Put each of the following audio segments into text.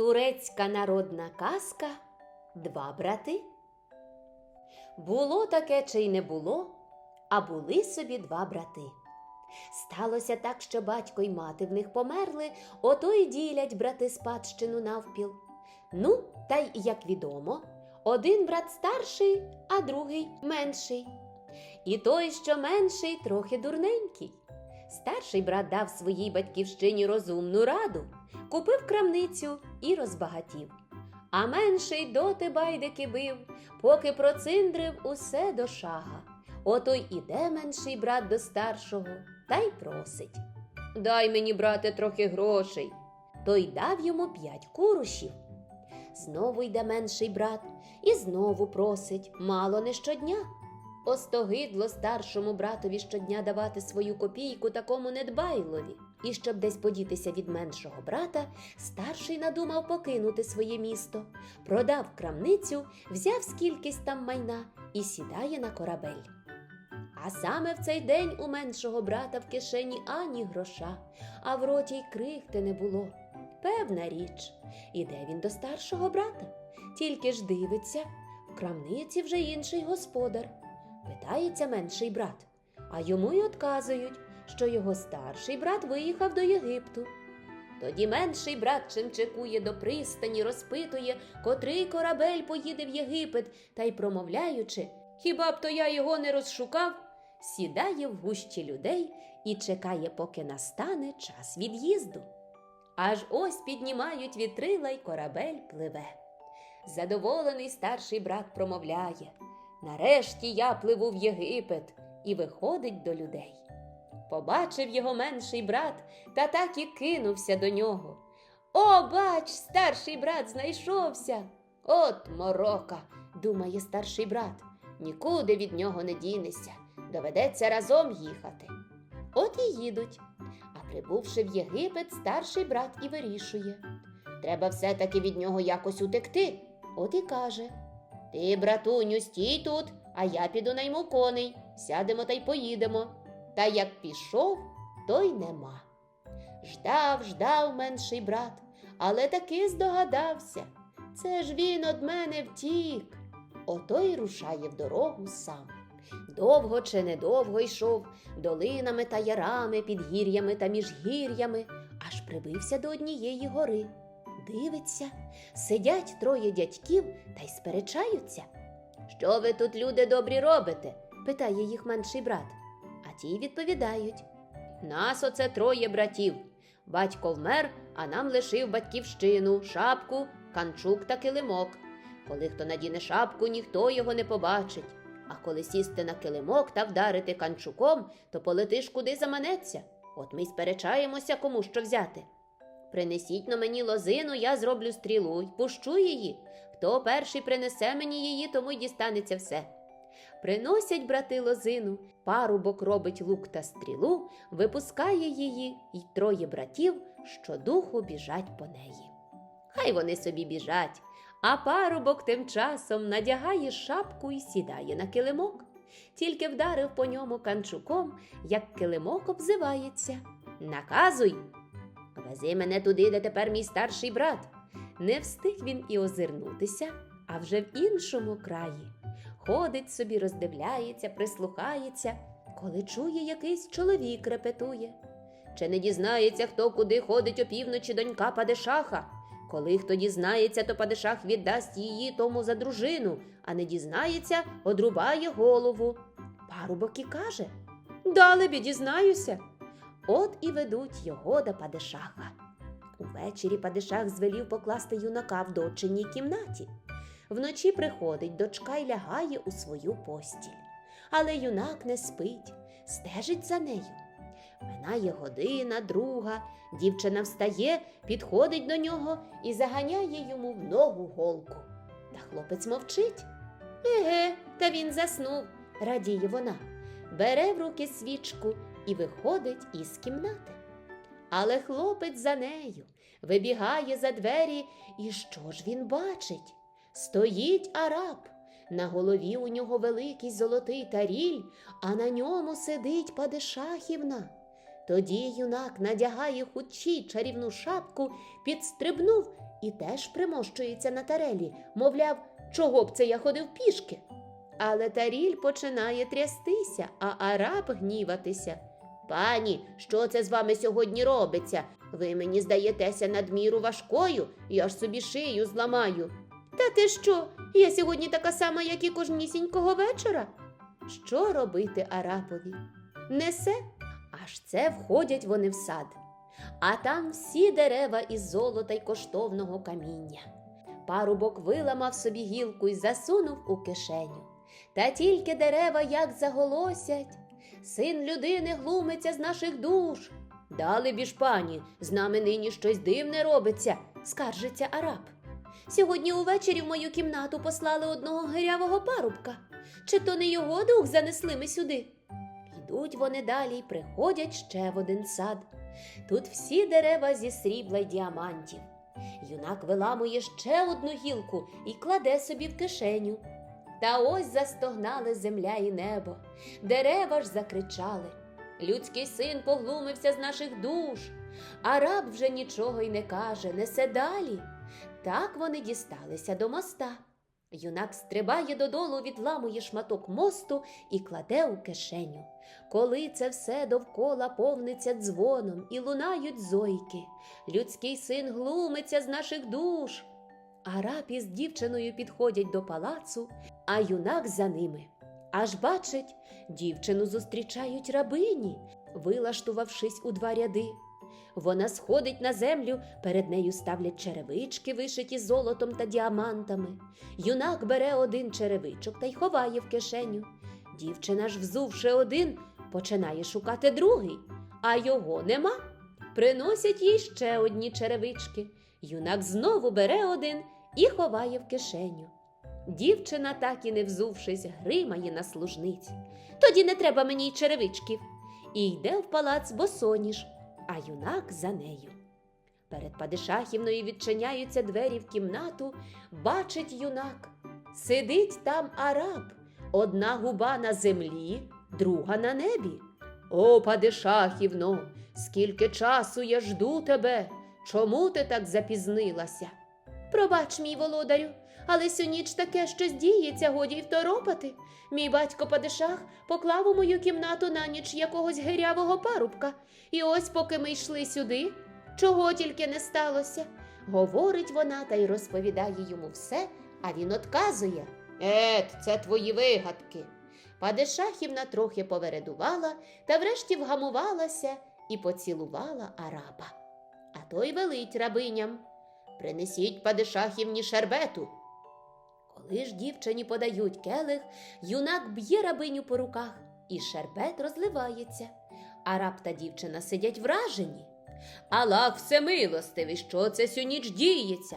Турецька народна казка Два брати. Було таке чи й не було, а були собі два брати. Сталося так, що батько й мати в них померли, ото й ділять брати спадщину навпіл. Ну, та й як відомо, один брат старший, а другий менший. І той, що менший, трохи дурненький. Старший брат дав своїй батьківщині розумну раду, купив крамницю і розбагатів. А менший доти байдики бив, поки проциндрив усе до шага. Ото й іде менший брат до старшого та й просить. Дай мені, брате, трохи грошей. Той дав йому п'ять курушів. Знову йде менший брат і знову просить, мало не щодня. Остогидло старшому братові щодня давати свою копійку такому недбайлові. І щоб десь подітися від меншого брата, старший надумав покинути своє місто, продав крамницю, взяв скількись там майна і сідає на корабель. А саме в цей день у меншого брата в кишені ані гроша, а в роті й крихти не було. Певна річ, іде він до старшого брата, тільки ж дивиться, в крамниці вже інший господар. Питається менший брат, а йому й отказують, що його старший брат виїхав до Єгипту. Тоді менший брат чимчикує до пристані, розпитує, котрий корабель поїде в Єгипет, та й промовляючи, хіба б то я його не розшукав, сідає в гущі людей і чекає, поки настане час від'їзду. Аж ось піднімають вітрила й корабель пливе. Задоволений старший брат промовляє Нарешті я пливу в Єгипет і виходить до людей. Побачив його менший брат та так і кинувся до нього. О, бач, старший брат знайшовся. От морока, думає старший брат, нікуди від нього не дінешся, доведеться разом їхати. От і їдуть. А прибувши в Єгипет, старший брат і вирішує. Треба все-таки від нього якось утекти. От і каже. Ти, братуню, стій тут, а я піду найму коней, сядемо та й поїдемо. Та як пішов, то й нема. Ждав, ждав менший брат, але таки здогадався. Це ж він од мене втік. Ото й рушає в дорогу сам. Довго чи недовго йшов, долинами та ярами, підгір'ями та міжгір'ями, аж прибився до однієї гори. Дивиться, сидять троє дядьків та й сперечаються. Що ви тут, люди добрі, робите? питає їх менший брат. Ті відповідають: Нас оце троє братів. Батько вмер, а нам лишив батьківщину, шапку, канчук та килимок. Коли хто надіне шапку, ніхто його не побачить. А коли сісти на килимок та вдарити канчуком, то полетиш куди заманеться. От ми й сперечаємося, кому що взяти. Принесіть на мені лозину, я зроблю стрілу й пущу її. Хто перший принесе мені її, тому й дістанеться все. Приносять брати лозину, парубок робить лук та стрілу, випускає її, й троє братів щодуху біжать по неї. Хай вони собі біжать, а парубок тим часом надягає шапку і сідає на килимок. Тільки вдарив по ньому канчуком, як килимок обзивається. Наказуй. Вези мене туди, де тепер мій старший брат. Не встиг він і озирнутися, а вже в іншому краї. Ходить собі, роздивляється, прислухається, коли чує, якийсь чоловік репетує. Чи не дізнається, хто куди ходить опівночі донька Падишаха? Коли хто дізнається, то Падишах віддасть її тому за дружину, а не дізнається, одрубає голову. Парубок і каже Далебі дізнаюся. От і ведуть його до Падишаха. Увечері Падишах звелів покласти юнака в дочинній кімнаті. Вночі приходить дочка й лягає у свою постіль. Але юнак не спить, стежить за нею. Минає година, друга, дівчина встає, підходить до нього і заганяє йому в ногу голку. Та хлопець мовчить. Еге, та він заснув, радіє вона, бере в руки свічку і виходить із кімнати. Але хлопець за нею вибігає за двері, і що ж він бачить? Стоїть араб. На голові у нього великий золотий таріль, а на ньому сидить падишахівна. Тоді юнак надягає хутчій чарівну шапку, підстрибнув і теж примощується на тарелі, мовляв, чого б це я ходив пішки. Але таріль починає трястися, а араб гніватися. Пані, що це з вами сьогодні робиться? Ви мені здаєтеся надміру важкою, я ж собі шию зламаю. Та ти що? Я сьогодні така сама, як і кожнісінького вечора. Що робити арабові? Несе, аж це входять вони в сад. А там всі дерева із золота й коштовного каміння. Парубок виламав собі гілку й засунув у кишеню. Та тільки дерева як заголосять. Син людини глумиться з наших душ. Дали біж пані, з нами нині щось дивне робиться, скаржиться араб. Сьогодні увечері в мою кімнату послали одного гирявого парубка. Чи то не його дух занесли ми сюди? Йдуть вони далі й приходять ще в один сад. Тут всі дерева зі срібла й діамантів. Юнак виламує ще одну гілку і кладе собі в кишеню. Та ось застогнали земля і небо, дерева ж закричали. Людський син поглумився з наших душ, а раб вже нічого й не каже, несе далі. Так вони дісталися до моста. Юнак стрибає додолу, відламує шматок мосту і кладе у кишеню. Коли це все довкола повниться дзвоном і лунають зойки, людський син глумиться з наших душ. Араб із дівчиною підходять до палацу, а юнак за ними. Аж бачить, дівчину зустрічають рабині, вилаштувавшись у два ряди. Вона сходить на землю, перед нею ставлять черевички, вишиті золотом та діамантами. Юнак бере один черевичок та й ховає в кишеню. Дівчина ж, взувши один, починає шукати другий, а його нема. Приносять їй ще одні черевички. Юнак знову бере один і ховає в кишеню. Дівчина, так і не взувшись, гримає на служниць. Тоді не треба мені й черевичків. І йде в палац босоніж, а юнак за нею. Перед Падишахівною відчиняються двері в кімнату, бачить юнак. Сидить там араб, одна губа на землі, друга на небі. О, Падишахівно, скільки часу я жду тебе. Чому ти так запізнилася? Пробач, мій володарю, але сю ніч таке щось діється, годі й второпати. Мій батько Падишах поклав у мою кімнату на ніч якогось гирявого парубка. І ось, поки ми йшли сюди, чого тільки не сталося. Говорить вона та й розповідає йому все, а він отказує. Ет, це твої вигадки. Падишахівна трохи повередувала та врешті вгамувалася і поцілувала араба. А той велить рабиням Принесіть падишахівні шербету. Коли ж дівчині подають келих, юнак б'є рабиню по руках, і шербет розливається. Араб та дівчина сидять вражені. Аллах всемилостивий, що це сю ніч діється?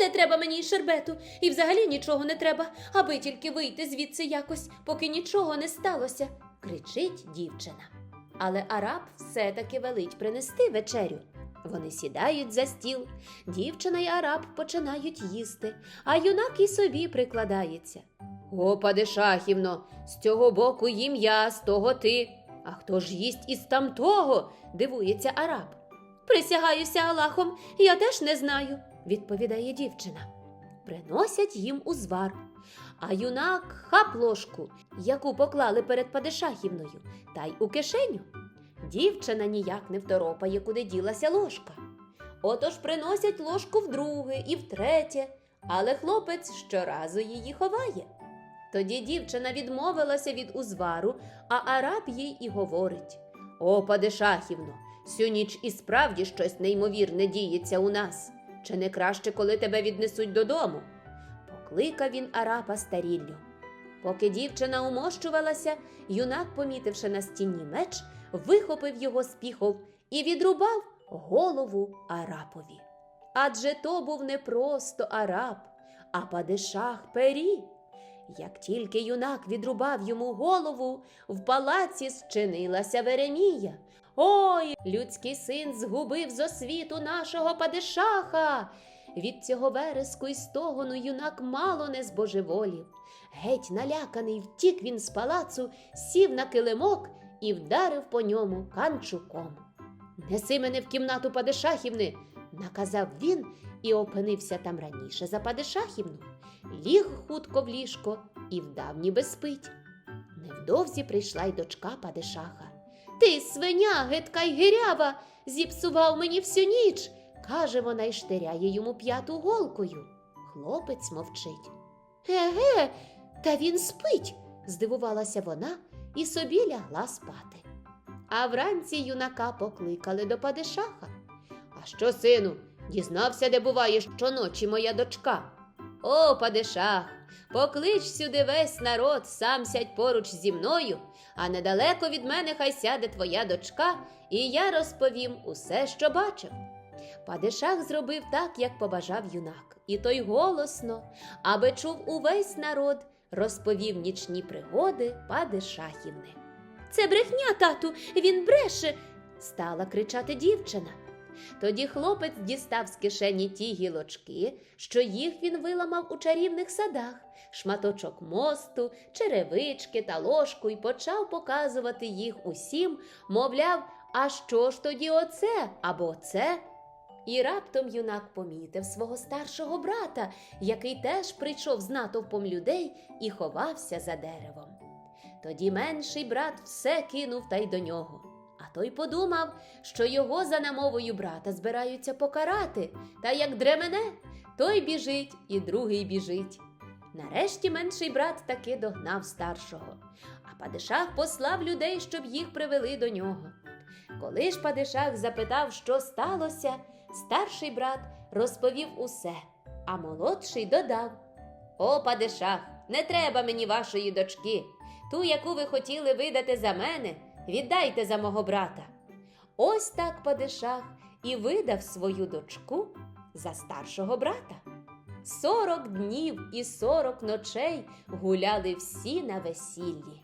Не треба мені й шербету, і взагалі нічого не треба, аби тільки вийти звідси якось, поки нічого не сталося, кричить дівчина. Але араб все-таки велить принести вечерю. Вони сідають за стіл, дівчина й араб починають їсти, а юнак і собі прикладається. О, падишахівно, з цього боку їм я, з того ти. А хто ж їсть із тамтого? дивується араб. Присягаюся Аллахом, я теж не знаю, відповідає дівчина. Приносять їм узвар. А юнак хап ложку, яку поклали перед падишахівною, та й у кишеню. Дівчина ніяк не второпає, куди ділася ложка. Отож приносять ложку вдруге і втретє, але хлопець щоразу її ховає. Тоді дівчина відмовилася від узвару, а араб їй і говорить О, падишахівно, сю ніч і справді щось неймовірне діється у нас. Чи не краще, коли тебе віднесуть додому? Покликав він араба старіллю. Поки дівчина умощувалася, юнак, помітивши на стіні меч, вихопив його з піхов і відрубав голову арапові. Адже то був не просто араб, а падишах пері. Як тільки юнак відрубав йому голову, в палаці зчинилася Веремія. Ой, людський син згубив з освіту нашого падишаха. Від цього вереску й стогону юнак мало не збожеволів. Геть наляканий втік він з палацу, сів на килимок і вдарив по ньому канчуком. Неси мене в кімнату Падишахівни, наказав він і опинився там раніше за Падишахівну. Ліг хутко в ліжко і вдав ніби спить. Невдовзі прийшла й дочка Падишаха. Ти, свиня, гидка й гирява, зіпсував мені всю ніч, каже вона й штиряє йому п'яту голкою. Хлопець мовчить. Еге, та він спить, здивувалася вона і собі лягла спати. А вранці юнака покликали до падишаха. А що, сину, дізнався, де буває щоночі моя дочка? О, падишах, поклич сюди весь народ, сам сядь поруч зі мною, а недалеко від мене хай сяде твоя дочка, і я розповім усе, що бачив. Падишах зробив так, як побажав юнак, і той голосно, аби чув увесь народ, розповів нічні пригоди Падишахівни. Це брехня, тату, він бреше, стала кричати дівчина. Тоді хлопець дістав з кишені ті гілочки, що їх він виламав у чарівних садах, шматочок мосту, черевички та ложку, і почав показувати їх усім, мовляв, а що ж тоді оце або оце? І раптом юнак помітив свого старшого брата, який теж прийшов з натовпом людей і ховався за деревом. Тоді менший брат все кинув та й до нього. А той подумав, що його за намовою брата збираються покарати, та як дремене, той біжить і другий біжить. Нарешті менший брат таки догнав старшого, а падишах послав людей, щоб їх привели до нього. Коли ж падишах запитав, що сталося, старший брат розповів усе, а молодший додав: О, падишах, не треба мені вашої дочки. Ту, яку ви хотіли видати за мене, віддайте за мого брата. Ось так падишах і видав свою дочку за старшого брата. Сорок днів і сорок ночей гуляли всі на весіллі.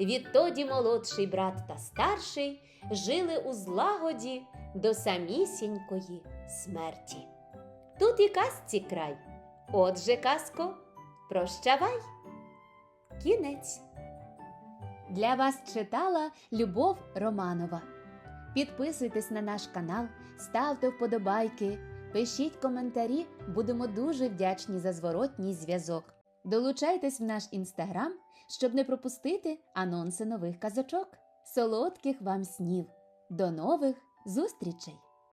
Відтоді молодший брат та старший жили у злагоді до самісінької смерті. Тут і казці край. Отже, казко, прощавай. Кінець. Для вас читала Любов Романова. Підписуйтесь на наш канал, ставте вподобайки, пишіть коментарі, будемо дуже вдячні за зворотній зв'язок. Долучайтесь в наш інстаграм, щоб не пропустити анонси нових казочок. Солодких вам снів! До нових зустрічей!